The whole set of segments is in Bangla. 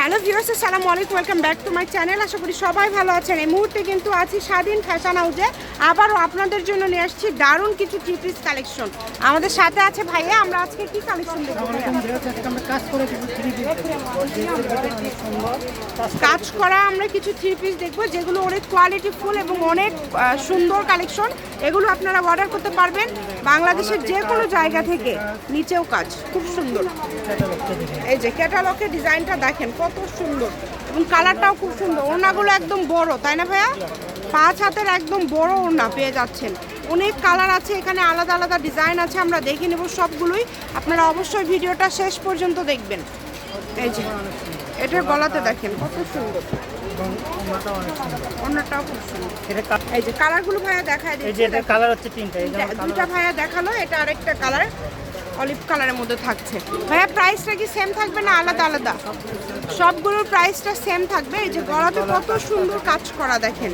হ্যালো ভিউয়ার্স আসসালামু আলাইকুম welcome back to my channel. আশা করি সবাই ভালো আছেন। এই মুহূর্তে কিন্তু আছি স্বাধীন ফ্যাশন হাউসে। আবারও আপনাদের জন্য নিয়ে আসছি দারুণ কিছু থ্রি পিস কালেকশন। আমাদের সাথে আছে ভাইয়া আমরা আজকে কি কালেকশন কাজ করা আমরা কিছু থ্রি পিস দেখব যেগুলো অনেক কোয়ালিটি ফুল এবং অনেক সুন্দর কালেকশন। এগুলো আপনারা অর্ডার করতে পারবেন বাংলাদেশের যে কোনো জায়গা থেকে। নিচেও কাজ খুব সুন্দর। এই যে ক্যাটালগের ডিজাইনটা দেখেন কত সুন্দর। এবং কালারটাও খুব সুন্দর। ওড়নাগুলো একদম বড় তাই না ভাইয়া? পাঁচ হাতের একদম বড় ওড়না পেয়ে যাচ্ছেন। অনেক কালার আছে এখানে আলাদা আলাদা ডিজাইন আছে আমরা দেখে নেব সবগুলোই। আপনারা অবশ্যই ভিডিওটা শেষ পর্যন্ত দেখবেন। এই যে এটার গলাতে দেখেন কত সুন্দর। অন্যটাও খুব সুন্দর। এই যে কালারগুলো ভাইয়া দেখায় এই যে দিচ্ছি এটার কালার হচ্ছে তিনটা দুটা ভাইয়া দেখাল এটা আরেকটা কালার অলিভ কালারের মধ্যে থাকছে। ভাইয়া প্রাইসটা কি সেম থাকবে না আলাদা আলাদা? সবগুলোর প্রাইসটা সেম থাকবে। এই যে গলাতে কত সুন্দর কাজ করা দেখেন।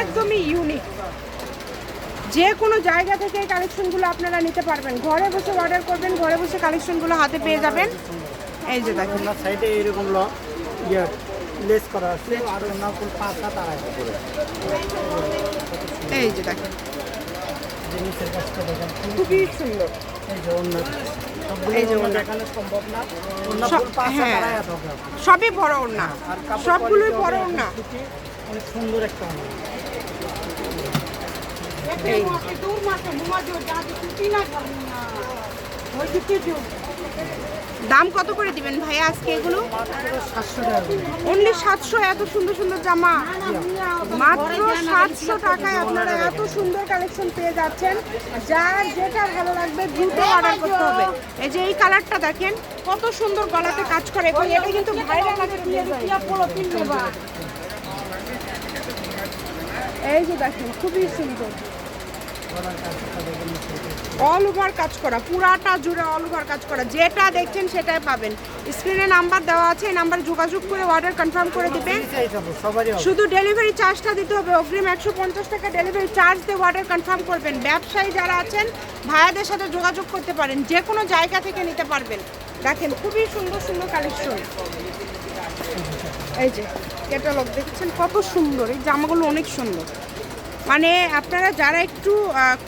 একদমই ইউনিক যে কোনো জায়গা থেকে এই কালেকশনগুলো আপনারা নিতে পারবেন। ঘরে বসে অর্ডার করবেন ঘরে বসে কালেকশনগুলো হাতে পেয়ে যাবেন। এই যে দেখেন। সাইডে এরকম ল ইয়ে লেস করা আছে। আর এই যে দেখেন। যে নিচের কাজটা দেখেন। খুবই সুন্দর। এই যে অন্য হ্যাঁ। সবই বড় ওড়না সবগুলোই quality বড় ওড়না অনেক সুন্দর একটা এই দাম কত করে দিবেন ভাইয়া আজকে এগুলো? অনলি সাতশো, এত সুন্দর সুন্দর জামা। মাত্র সাতশো টাকায় আপনারা এত সুন্দর কালেকশন পেয়ে যাচ্ছেন। যার যেটা ভালো লাগবে দ্রুত অর্ডার করতে হবে। এই যে এই কালারটা দেখেন, কত সুন্দর গলাতে কাজ করে এবং এটা কিন্তু ভাইরাল এই যে দেখেন, খুবই সুন্দর। অল ওভার কাজ করা পুরাটা জুড়ে অল ওভার কাজ করা। যেটা দেখছেন সেটাই পাবেন। স্ক্রিনে নাম্বার দেওয়া আছে এই নাম্বারে যোগাযোগ করে অর্ডার কনফার্ম করে হবে। শুধু ডেলিভারি চার্জটা দিতে হবে অগ্রিম একশো পঞ্চাশ টাকা ডেলিভারি চার্জ দিয়ে অর্ডার কনফার্ম করবেন। ব্যবসায়ী যারা আছেন ভাইয়াদের সাথে যোগাযোগ করতে পারেন যে কোনো জায়গা থেকে নিতে পারবেন। দেখেন খুবই সুন্দর সুন্দর কালেকশন এই যে ক্যাটালগ দেখছেন কত সুন্দর। এই জামাগুলো অনেক সুন্দর। মানে আপনারা যারা একটু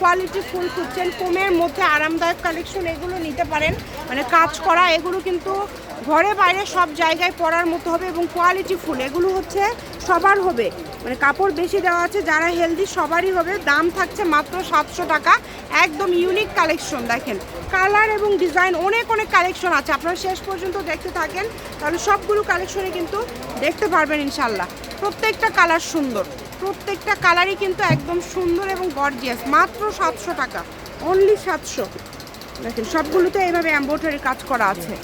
কোয়ালিটি ফুল খুঁজছেন, কমের মধ্যে আরামদায়ক কালেকশন এগুলো নিতে পারেন। মানে কাজ করা, এগুলো কিন্তু ঘরে বাইরে সব জায়গায় পরার মতো হবে এবং কোয়ালিটি ফুল। এগুলো হচ্ছে সবার হবে। মানে কাপড় বেশি দেওয়া আছে, যারা হেলদি সবারই হবে। দাম থাকছে মাত্র সাতশো টাকা। একদম ইউনিক কালেকশন দেখেন। কালার এবং ডিজাইন অনেক অনেক কালেকশন আছে। আপনারা শেষ পর্যন্ত দেখতে থাকেন, তাহলে সবগুলো কালেকশনে কিন্তু দেখতে পারবেন ইনশাল্লাহ প্রত্যেকটা কালার সুন্দর। প্রত্যেকটা কালারই কিন্তু একদম সুন্দর এবং গর্জিয়াস মাত্র সাতশো টাকা। অনলি সাতশো। দেখেন, সবগুলোতে এইভাবে এম্ব্রয়ডারি কাজ করা আছে।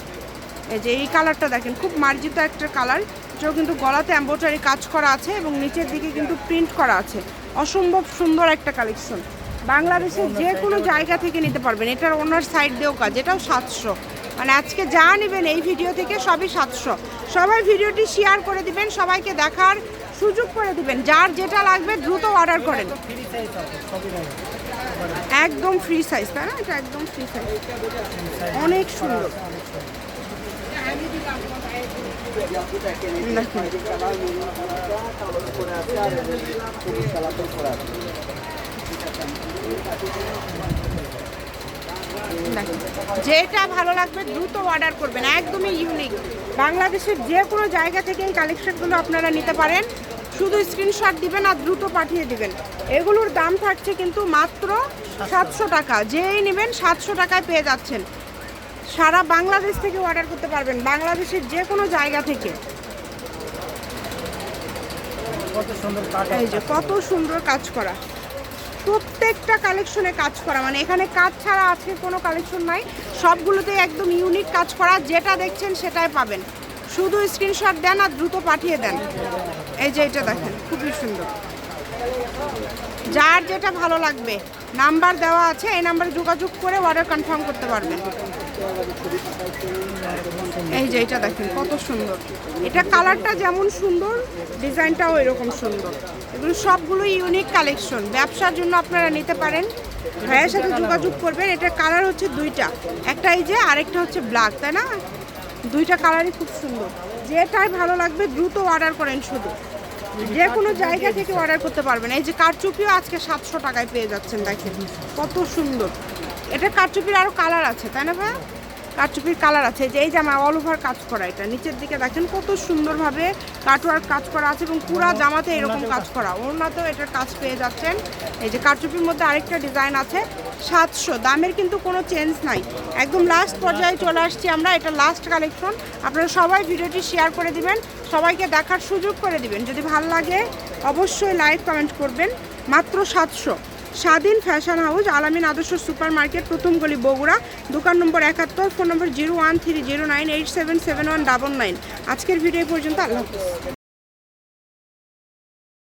এই যে, এই কালারটা দেখেন, খুব মার্জিত একটা কালার। যেও কিন্তু গলাতে এম্ব্রয়ডারি কাজ করা আছে এবং নিচের দিকে কিন্তু প্রিন্ট করা আছে। অসম্ভব সুন্দর একটা কালেকশন বাংলাদেশের যে কোনো জায়গা থেকে নিতে পারবেন। এটার ওনার সাইড দিয়েও কাজ। এটাও সাতশো। মানে আজকে যা নেবেন এই ভিডিও থেকে সবই সাতশো। সবাই ভিডিওটি শেয়ার করে দিবেন। সবাইকে দেখার সুযোগ করে দিবেন। যার যেটা লাগবে দ্রুত অর্ডার করেন। একদম ফ্রি সাইজ তাই না? এটা একদম ফ্রি সাইজ অনেক সুন্দর। যেটা ভালো লাগবে দ্রুত অর্ডার করবেন। একদমই ইউনিক বাংলাদেশের যে কোনো জায়গা থেকে এই কালেকশনগুলো আপনারা নিতে পারেন। শুধু স্ক্রিনশট দিবেন আর দ্রুত পাঠিয়ে দিবেন। এগুলোর দাম থাকছে কিন্তু মাত্র সাতশো টাকা। যেই নেবেন সাতশো টাকায় পেয়ে যাচ্ছেন। সারা বাংলাদেশ থেকে অর্ডার করতে পারবেন বাংলাদেশের যে কোনো জায়গা থেকে। কত সুন্দর কাজ করা। প্রত্যেকটা কালেকশনে কাজ করা। মানে এখানে কাজ ছাড়া আজকে কোনো কালেকশন নাই। সবগুলোতে একদম ইউনিক কাজ করা। যেটা দেখছেন সেটাই পাবেন। শুধু স্ক্রিনশট দেন আর দ্রুত পাঠিয়ে দেন। এই যে এটা দেখেন, খুবই সুন্দর। যার যেটা ভালো লাগবে নাম্বার দেওয়া আছে, এই নাম্বারে যোগাযোগ করে অর্ডার কনফার্ম করতে পারবেন। এই যে এটা দেখেন, কত সুন্দর। এটা কালারটা যেমন সুন্দর, ডিজাইনটাও এরকম সুন্দর। এগুলো সবগুলো ইউনিক কালেকশন ব্যবসার জন্য আপনারা নিতে পারেন। ভাইয়ের সাথে যোগাযোগ করবেন। এটা কালার হচ্ছে দুইটা। একটা এই যে, আরেকটা হচ্ছে ব্ল্যাক তাই না? দুইটা কালারই খুব সুন্দর। যেটাই ভালো লাগবে, দ্রুত অর্ডার করেন শুধু। যে কোনো জায়গা থেকে অর্ডার করতে পারবেন। এই যে কারচুপিও আজকে সাতশো টাকায় পেয়ে যাচ্ছেন, দেখেন। কত সুন্দর। এটা কারচুপির আরও কালার আছে তাই না ভাই? কারচুপির কালার আছে। যে এই জামা অল ওভার কাজ করা এটা। নিচের দিকে দেখেন কত সুন্দরভাবে কাটওয়ার্ক কাজ করা আছে এবং পুরা জামাতে এরকম কাজ করা। ওনাতেও এটার কাজ পেয়ে যাচ্ছেন। এই যে কারচুপির মধ্যে আরেকটা ডিজাইন আছে সাতশো। দামের কিন্তু কোনো চেঞ্জ নাই। একদম লাস্ট পর্যায়ে চলে আসছি আমরা এটা লাস্ট কালেকশন আপনারা সবাই ভিডিওটি শেয়ার করে দিবেন সবাইকে দেখার সুযোগ করে দিবেন। যদি ভালো লাগে অবশ্যই লাইক কমেন্ট করবেন। মাত্র সাতশো। স্বাধীন ফ্যাশন হাউস, আলামিন আদর্শ সুপার মার্কেট প্রথম গলি বগুড়া, দোকান নম্বর একাত্তর, phone number zero one three zero nine eight seven seven one double nine. আজকের ভিডিও পর্যন্ত, আল্লাহ হাফিজ।